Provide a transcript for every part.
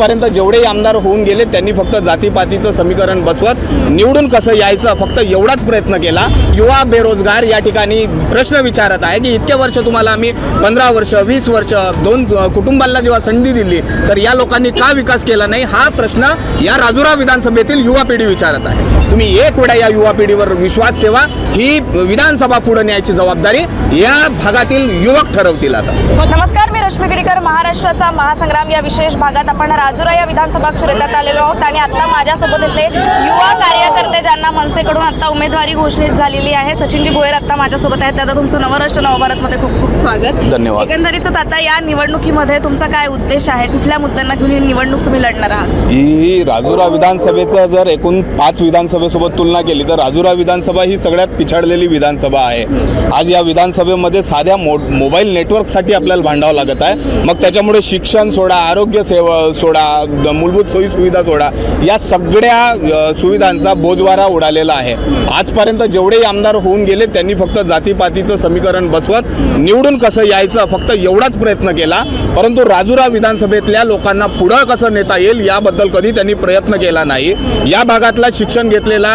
आजपर्यंत जेवढे आमदार होऊन गेले त्यांनी फक्त जातीपातीचं समीकरण बसवत निवडून कसं यायचं फक्त एवढाच प्रयत्न केला. युवा बेरोजगार या ठिकाणी प्रश्न विचारत आहे की इतके वर्ष तुम्हाला आम्ही पंधरा वर्ष वीस वर्ष दोन कुटुंबाला जेव्हा संधी दिली तर या लोकांनी का विकास केला नाही? हा प्रश्न या राजुरा विधानसभेतील युवा पिढी विचारत आहे. तुम्ही एक वेळा या युवा पिढीवर विश्वास ठेवा ही विधानसभा पुढे न्यायची जबाबदारी या भागातील युवक ठरवतील आता. नमस्कार मी रश्मी गिडीकर महाराष्ट्राचा महासंग्राम या विशेष भागात आपण राजुरा या विधानसभा क्षेत्रात आलेलो आहोत आणि आता माझ्यासोबत इथले युवा कार्यकर्ते ज्यांना मनसेकडून आता उमेदवारी घोषित झालेली आहे. सचिनजी भोयर आता माझ्यासोबत आहेत. दादा तुमचं नवराष्ट्र नवभारतमध्ये खूप खूप स्वागत. धन्यवाद. एकंदरीतच आता या निवडणुकीमध्ये तुमचा काय उद्देश आहे? कुठल्या मुद्द्यांना घेऊन ही निवडणूक तुम्ही लढणार आहात? ही राजुरा विधानसभेचं जर एकूण पाच विधानसभेसोबत तुलना केली तर राजुरा विधानसभा ही सगळ्यात पिछाडलेली विधानसभा आहे. आज या विधानसभेमध्ये साध्या मोबाईल नेटवर्कसाठी आपल्याला भांडावं लागत आहे मग त्याच्यामुळे शिक्षण सोडा आरोग्य सेवा सोडा मूलभूत सोयी सुविधा सोडा या सगळ्या सुविधांचा बोजवारा उडालेला आहे. आजपर्यंत जेवढे आमदार होऊन गेले त्यांनी फक्त जातीपातीचं समीकरण बसवत निवडून कसं यायचं फक्त एवढाच प्रयत्न केला. परंतु राजुरा विधानसभेतल्या लोकांना पुढं कसं नेता येईल याबद्दल कधी त्यांनी प्रयत्न केला नाही. या भागातला शिक्षण घेतलेला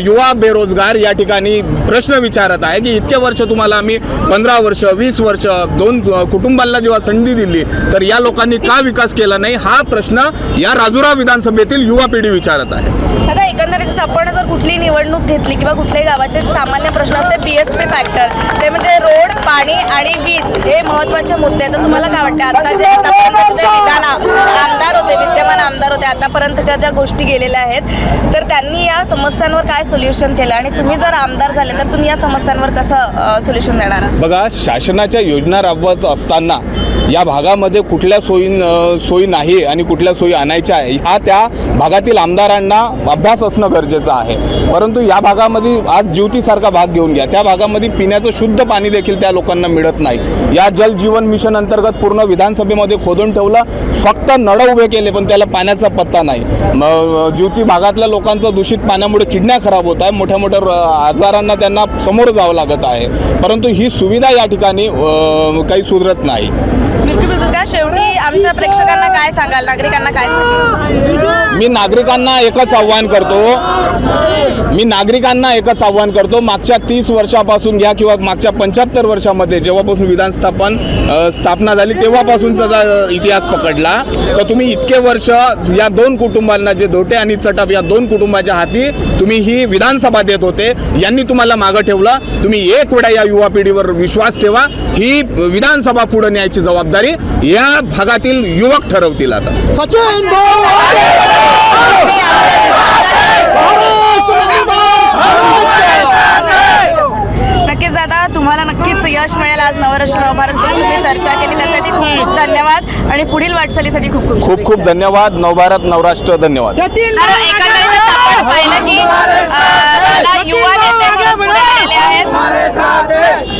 युवा बेरोजगार या ठिकाणी प्रश्न विचारत आहे की इतके वर्ष तुम्हाला आम्ही पंधरा वर्ष वीस वर्ष दोन कुटुंबाला जेव्हा संधी दिली तर या लोकांनी का विकास केला नाही? हा प्रश्न या राजुरा विधानसभेतील युवा पिढी विचारत आहे. आता एकंदरीत आपण जर कुठली निवडणूक घेतली किंवा कुठल्याही गावाचे सामान्य प्रश्न असते बी एस पी फॅक्टर ते म्हणजे रोड पाणी आणि वीज हे महत्त्वाचे मुद्दे आहेत. तर तुम्हाला काय वाटतं? आता जे आतापर्यंतचे जे विधान आ- आमदार होते विद्यमान आमदार होते आतापर्यंतच्या ज्या गोष्टी गेलेल्या आहेत तर त्यांनी या समस्यांवर काय सोल्युशन केलं? आणि तुम्ही जर आमदार झाले तर तुम्ही या समस्यांवर कसं सोल्युशन देणार बघा शासनाच्या योजना राबवत असताना या भागामध्ये कुठल्या सोयी सोयी नाही आणि कुठल्या सोयी आणायच्या आहे हा त्या भागातील आमदारांना अभ्यास असणं गरजेचं आहे. परंतु या भागामध्ये आज ज्योतीसारखा भाग घेऊन घ्या. त्या भागामध्ये पिण्याचं शुद्ध पाणी देखील त्या लोकांना मिळत नाही. या जल जीवन मिशन अंतर्गत पूर्ण विधानसभेमध्ये खोदून ठेवलं फक्त नळ उभे केले पण त्याला पाण्याचा पत्ता नाही. मग ज्योती भागातल्या लोकांचं दूषित पाण्यामुळे किडण्या खराब होत आहे. मोठ्या मोठ्या र- आजारांना त्यांना समोर जावं लागत आहे. परंतु ही सुविधा या ठिकाणी काही सुधरत नाही. बिलकुल शेवटी आमच्या प्रेक्षकांना काय सांगाल? नागरिकांना काय सांगाल? मी नागरिकांना एकच आव्हान करतो. मी नागरिकांना एकच आव्हान करतो. मागच्या तीस वर्षापासून घ्या किंवा मागच्या पंच्याहत्तर वर्षामध्ये जेव्हापासून विधान स्थापन स्थापना झाली तेव्हापासूनचा इतिहास पकडला. तर तुम्ही इतके वर्ष या दोन कुटुंबांना जे धोटे आणि चटप या दोन कुटुंबाच्या हाती तुम्ही ही विधानसभा देत होते. यांनी तुम्हाला मागं ठेवलं. तुम्ही एक वेळा या युवा पिढीवर विश्वास ठेवा. ही विधानसभा पुढे न्यायची जबाबदारी या भागातील युवक ठरवतील आता. सचिन तुम्ही आमच्याशी नक्कीच दादा तुम्हाला नक्कीच यश मिळेल आज नवराष्ट्र नवभारत तुम्ही चर्चा केली त्यासाठी खूप खूप धन्यवाद आणि पुढील वाटचालीसाठी खूप खूप खूप खूप धन्यवाद. नवभारत नवराष्ट्र धन्यवाद. तर एकंदरीतच आपण पाहिलं की अं, दादा युवा नेते म्हणून पुढे आलेले आहेत.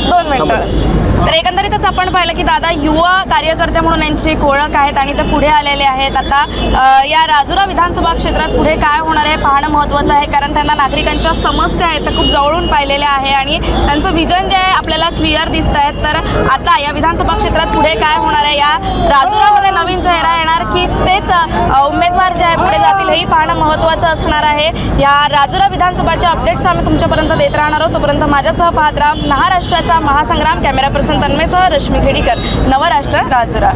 दोन मिनिटं. तर एकंदरीतच आपण पाहिलं की दादा युवा कार्यकर्ते म्हणून यांची ओळख आहेत आणि ते पुढे आलेले आहेत. आता या राजुरा विधानसभा क्षेत्रात पुढे काय होणार आहे पाहणं महत्त्वाचं आहे कारण त्यांना नागरिकांच्या समस्या आहेत त्या खूप जवळून पाहिलेल्या आहे आणि त्यांचं विजन जे आहे आपल्याला क्लिअर दिसत आहेत तर आता या विधानसभा क्षेत्रात पुढे काय होणार आहे? या राजुरामध्ये नवीन चेहरा येणार की तेच उमेदवार जे आहे पुढे जातील हेही पाहणं महत्त्वाचं असणार आहे. या राजुरा विधानसभाच्या अपडेट्स आम्ही तुमच्यापर्यंत देत राहणार आहोत. तोपर्यंत माझ्यासह पाहत राहा महाराष्ट्राचा महासंग्राम. कॅमेरा पर्सन तन्मयसह रश्मी खेडीकर नवराष्ट्र राजुरा.